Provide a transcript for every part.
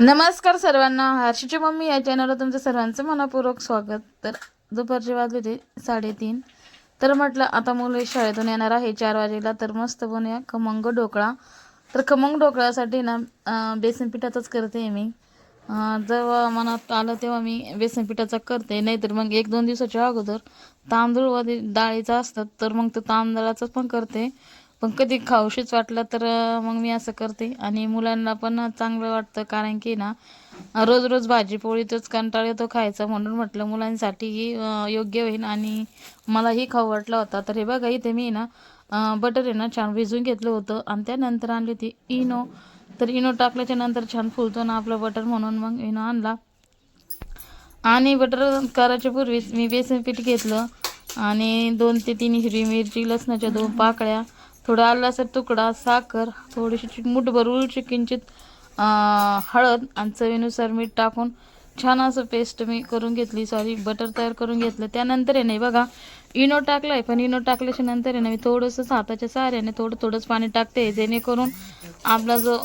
नमस्कार सर्वांना. हर्षीची मम्मी या चॅनलवर तुमचं सर्वांचं मनापूर्वक स्वागत. तर दुपारचे वाजले ते साडेतीन. तर म्हटलं आता मुलं शाळेतून येणार आहे चार वाजेला. तर मस्त बनूया खमंग ढोकळा. तर खमंग ढोकळ्यासाठी ना बेसन पिठाचाच करते मी. जेव्हा मनात आलं तेव्हा मी बेसन पिठाचा करते. नाहीतर मग एक दोन दिवसाच्या अगोदर तांदूळ व डाळीचा असतात. तर मग तो तांदळाचं पण करते. पण कधी खाऊशीच वाटलं तर मग मी असं करते. आणि मुलांना पण चांगलं वाटतं कारण की ना रोज रोज भाजी पोळीतच कंटाळ येतो खायचा म्हणून म्हटलं मुलांसाठीही योग्य होईल आणि मलाही खाऊ वाटला होता. तर हे बघा इथे मी ना बटर आहे ना छान भिजून घेतलं होतं. आणि त्यानंतर आणली होती इनो. तर इनो टाकल्याच्या नंतर छान फुलतो ना आपलं बटर म्हणून मग इनो आणला. आणि बटर करायच्या पूर्वीच मी बेसन पीठ घेतलं. आणि दोन ते तीन हिरवी मिरची लसणाच्या दोन पाकळ्या थोडा आलाचा तुकडा साखर थोडीशी चिट- मुठभर किंचित हळद आणि चवीनुसार मीठ टाकून छान असं पेस्ट मी करून घेतली. सॉरी बटर तयार करून घेतलं. त्यानंतर आहे नाही बघा इनो टाकलाय पण इनो टाकल्याच्या नंतर आहे ना मी थोडंसं हाताच्या साऱ्याने थोडं थोडंच पाणी टाकते जेणेकरून आपला जो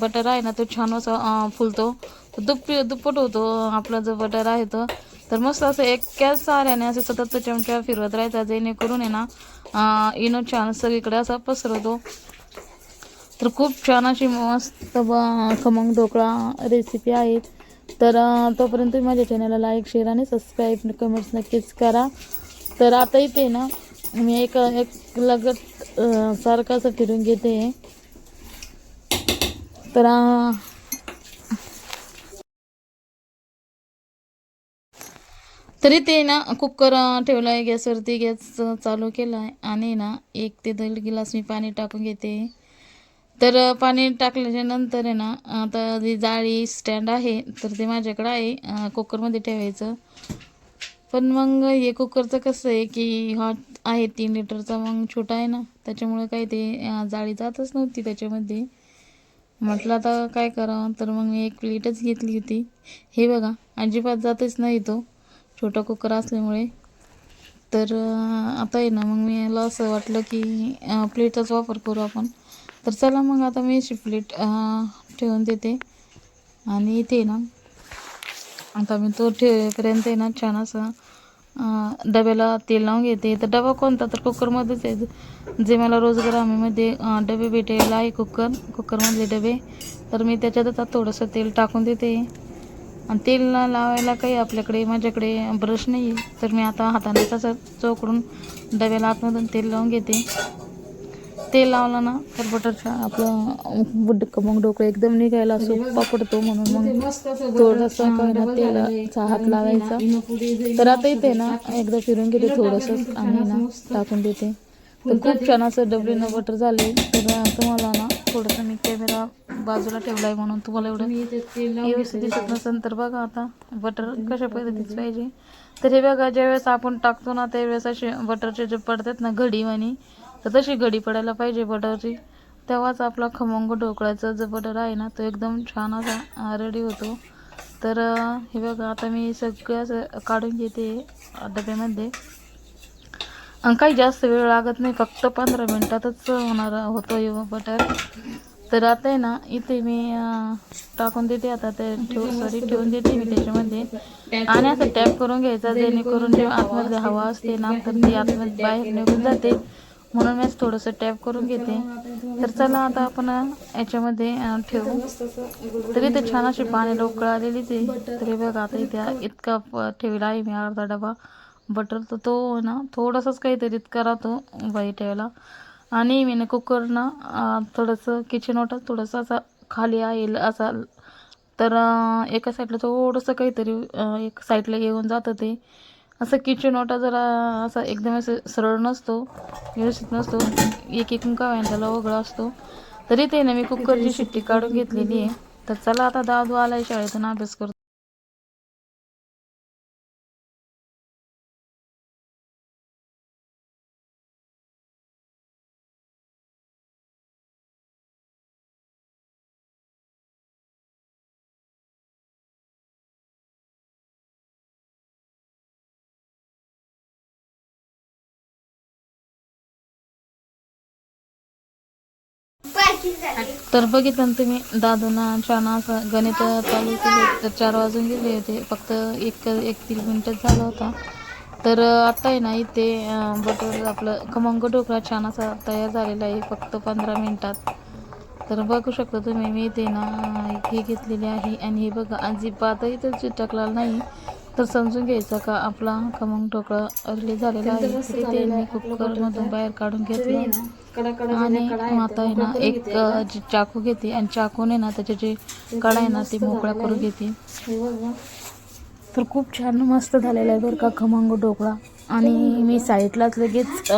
बटर आहे ना तो छान असा फुलतो. दुप्प दुप्पट होतो आपला जो बटर आहे तो. तर मस्त असं एक्याच साऱ्याने असं सतत चमचा फिरवत राहायचा जेणेकरून आहे ना इनो छान सगळीकडे असा पसरवतो. तर खूप छान अशी मस्त ब- खमंग ढोकळा रेसिपी आहे. तर तोपर्यंत तुम्ही माझ्या चॅनलला लाईक शेअर आणि सबस्क्राईब कमेंट्स नक्कीच करा. तर आता इथे ना मी एक एक लगत सारखं असं फिरून घेते. तर तरी ते ना कुकर अं, ठेवला आहे गॅसवरती गॅस चालू केला आहे आणि ना एक ते दीड गिलास मी पाणी टाकून घेते. तर पाणी टाकल्याच्या नंतर आहे ना आता जी जाळी स्टँड आहे तर ते माझ्याकडं आहे कुकरमध्ये ठेवायचं. पण मग हे कुकरचं कसं आहे की हा आहे तीन लिटरचा मग छोटा आहे ना त्याच्यामुळे काही ते जाळी जातच नव्हती त्याच्यामध्ये. म्हटलं आता काय करावं तर मग मी एक प्लेटच घेतली होती. हे बघा अजिबात जातच नाही तो छोटा कुकर असल्यामुळे. तर आता आहे ना मग मी याला असं वाटलं की प्लेटचाच वापर करू आपण. तर चला मग आता मी अशी प्लेट ठेवून देते. आणि इथे ना आता मी तो ठेवेपर्यंत आहे ना छान असं डब्याला तेल लावून घेते. तर डबा कोणता? तर कुकरमध्येच आहे. जे मला रोज ग्रामीमध्ये डबे भेटेल आहे कुकर कुकरमधले डबे. तर मी त्याच्यातच आता थोडंसं तेल टाकून देते. आणि तेल लावायला काही आपल्याकडे माझ्याकडे ब्रश नाही. आहे तर मी आता हाताने तसं चोकडून डब्याला आतमधून तेल लावून घेते. तेल लावलं ना तर बटरचा आपलं बुड मग डोकं एकदम निघायला सोपा पडतो म्हणून मग थोडंसं काय ना तेलाचा हात लावायचा. तर आता इथे ना एकदा फिरून घेते थोडंसं आम्ही ना टाकून देते. तर खूप छान असं डबलीनं बटर झाले. तर तुम्हाला ना थोडंसं मी कॅमेरा बाजूला ठेवला आहे म्हणून तुम्हाला एवढं व्यवस्थित दिसत नसेल तर बघा आता बटर कशा पद्धतीचं पाहिजे. तर हे बघा ज्यावेळेस आपण टाकतो ना त्यावेळेस असे बटरचे जे पडतात ना घडी आणि तर तशी घडी पडायला पाहिजे बटरची. तेव्हाच आपला खमंग ढोकळ्याचा जो बटर आहे ना तो एकदम छान असा रेडी होतो. तर हे बघा आता मी सगळं असं काढून घेते डब्यामध्ये. काही जास्त वेळ लागत नाही फक्त पंधरा मिनटातच होणार होतो हे हो बटर. तर आता आहे ना इथे मी टाकून देते आता ते ठेवून सॉरी ठेवून देते मी त्याच्यामध्ये. आणि असं टॅप करून घ्यायचा जेणेकरून जे आतमध्ये हवा असते ना तर ती आतमध्ये बाहेर निघून जाते. म्हणून मी थोडंसं टॅप करून घेते. तर चला आता आपण याच्यामध्ये ठेवू. तरी ते छान अशी पाणी लोकळ आलेलीच आहे तरी बघा आता इथे इतका ठेवला आहे मी अर्धा डबा. बटर तर तो ना थोडासाच काहीतरी इतका राहतो बाई ठेवायला. आणि मी ना कुकर ना थोडंसं किचन ओटा थोडंसं असा खाली आहे असा. तर एका साईडला थोडंसं काहीतरी एक साईडला येऊन जातं ते. असं किचन ओटा जरा असा एकदम असं सरळ नसतो व्यवस्थित नसतो. एक एक का त्याला वगळा असतो. तरी ते ना मी कुकरची शिट्टी काढून घेतलेली आहे. तर चला आता दादू आलाय शाळेतून अभ्यास करतो. तर बघितलं ना तुम्ही दादूना छान असं गणित चालू केले तर चार वाजून गेले होते. फक्त एक एक दीड मिनटच झाला होता. तर आता आहे ना इथे बटर आपलं खमंग ढोकळा छान असा तयार झालेला आहे फक्त पंधरा मिनटात. तर बघू शकता तुम्ही मी इथे ना हे घेतलेले आहे आणि हे बघा अजिबात इथं चिटकला नाही. तर समजून घ्यायचं का आपला खमंग ढोकळा अर्ली झालेला आहे. तर इथे मी कुकरमधून बाहेर काढून घेतलं. आणि आता आहे ना एक जी चाकू घेते आणि चाकूने ना त्याचे जे कडा आहे ना ते मोकळा करून घेते. तर खूप छान मस्त झालेला आहे बरं का खमंग ढोकळा. आणि मी साईडलाच लगेच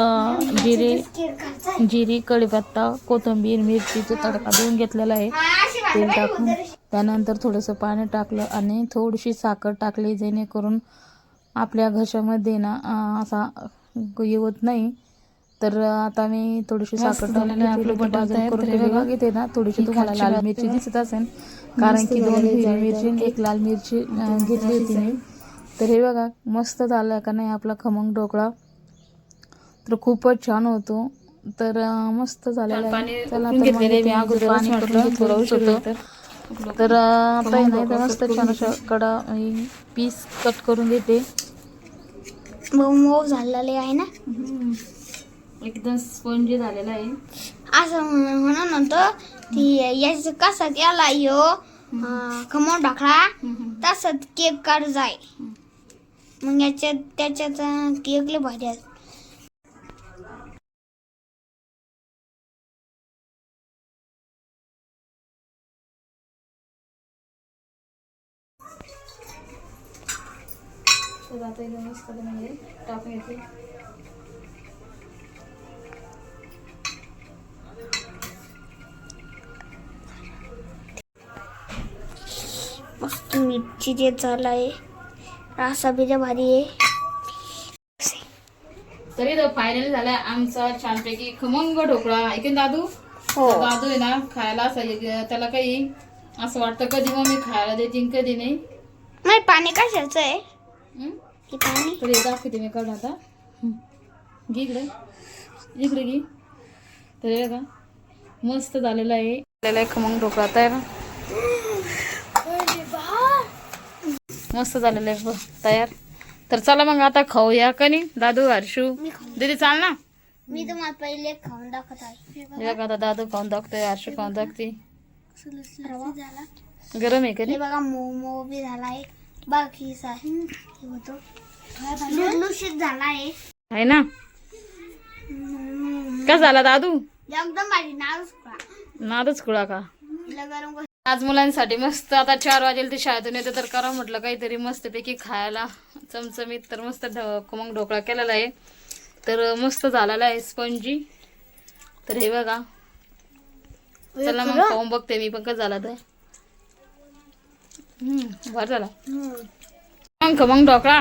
जिरे जिरी कढीपत्ता कोथिंबीर मिरचीचा तडका देऊन घेतलेला आहे. तेल टाकून. त्यानंतर थोडंसं पाणी टाकलं आणि थोडीशी साखर टाकली जेणेकरून आपल्या घशामध्ये ना असा येवत नाही. तर आता मी थोडीशी साखर टाकली आपलं बटाटा करून बघा इथे ना. थोडीशी तुम्हाला लाल मिरची दिसत असेल. कारण की दोन हिरवी मिरची एक लाल मिरची घेतली होती मी. तर हे बघा मस्त झालं का नाही आपला खमंग ढोकळा. तर खूपच छान होतो. तर मस्त झालेला आहे. चला तर पाणी होतं. तर आता आहे ना इथं मस्त छान अशा कडा पीस कट करून घेते. मऊ झालेले आहे ना? एकदम स्पंजी झालेला आहे. असं म्हण- म्हणून होतं ती याच कसा केला यो खमोन ढाकळा तसंच केक काढ जाय. मग याच्यात त्याच्यात अं, केक लय भारी तर आता इथं मस्त म्हणजे टाकून येते. मस्त मिरची जे झालाय रासा बिजा भारी आहे. तरी तो फायनल झालाय आमचा छानपैकी खमंग ढोकळा. ऐकून दादू? हो. दादू आहे ना खायला त्याला काही असं वाटतं कधी मग मी खायला देते कधी नाही? नाही पाणी कशाचं आहे? हं? की पाणी? तर दाखवते मी काढून आता. घे इकडे. इकडे घे. तर बघा मस्त झालेला आहे. झालेला आहे खमंग ढोकळा. तयार मस्त झालेलं आहे तयार. तर चला मग आता खाऊया का नाही? दादू हर्षू. दीदी चाल ना. मी तुम्हाला पहिले खाऊन दाखवत आहे. हे बघा. दादू खाऊन दाखतोय हर्षू खाऊन दाखते. झाला. गरम आहे का नाही? बघा मोमो बी झालाय. बाकीच आहे हे होतो लुसलुशीत झालाय. आहे ना? का झाला दादू? एकदम नादच खुळा का? आज मुलांसाठी मस्त आता चार वाजेल ते शाळेतून येते तर करा म्हटलं काहीतरी मस्तपैकी खायला. चमचमीत तर मस्त खमंग ढोकळा केलेला आहे. तर मस्त झालेला आहे स्पंजी. तर हे बघा. चला मग खाऊन बघते मी पण कसं झाला तर. हम्म बरं झाला. मग खमंग ढोकळा.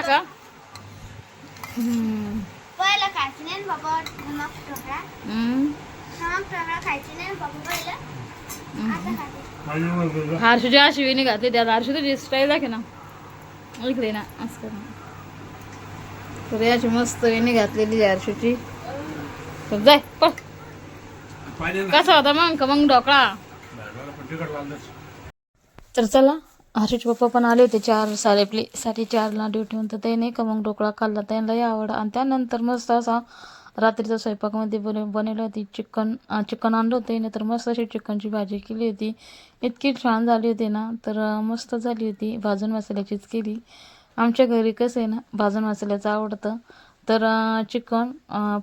का. पहिलं खायचं नाही बाबा खायची बाबा पहिलं. आता खाते. घातली त्यात हर्षू तुझी स्टाईल दाखव ना. इकडे ना असं कर ना. तर याची मस्त वेणी घातलेली हर्षूची तर जाय कसा होता मग? का मग ढोकळा? तर चला. हर्षूचे पप्पा पण आले होते चार साडे आपली साडेचारला ड्युटीहून तर त्याने का मग ढोकळा खाल्ला त्यांनाही आवड. आणि त्यानंतर मस्त असा रात्रीच्या स्वयंपाकामध्ये बन बनवली होती चिकन चिकन आणलं होतं ना तर मस्त अशी चिकनची भाजी केली होती. इतकी छान झाली होती ना तर मस्त झाली होती. भाजून मसाल्याचीच केली. आमच्या घरी कसं आहे ना भाजून मसाल्याचं आवडतं. तर चिकन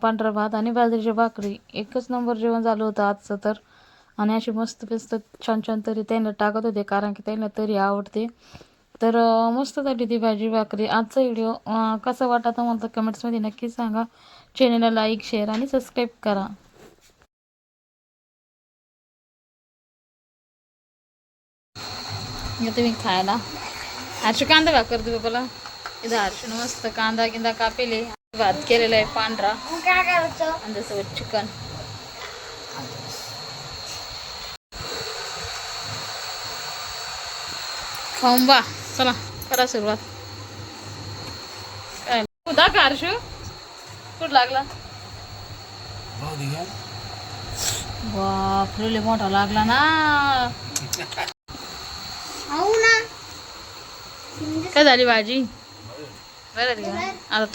पांढरा भात आणि बाजरीची भाकरी एकच नंबर जेवण झालं होतं आजचं तर. आणि अशी मस्त मस्त छान छान तरी त्यांना टाकत होते कारण की त्यांना तरी आवडते. तर मस्त झाली ती भाजी भाकरी. आजचा व्हिडिओ कसा वाटा तर मला कमेंट्समध्ये नक्की सांगा. चॅनलला लाईक शेअर आणि सबस्क्राईब करा. तुम्ही खायला. हर्षू कांदा भाकर दे बाबाला इथं हर्षून मस्त कांदा किंदा कापेले. भात केलेला आहे पांढरा. आणि त्यासोबत चिकन. बा चला करा सुरुवात. काय दाखव हर्षू कुठं लागला? बापरे मोठा लागला ना. काय झाली भाजी? बरं का? आता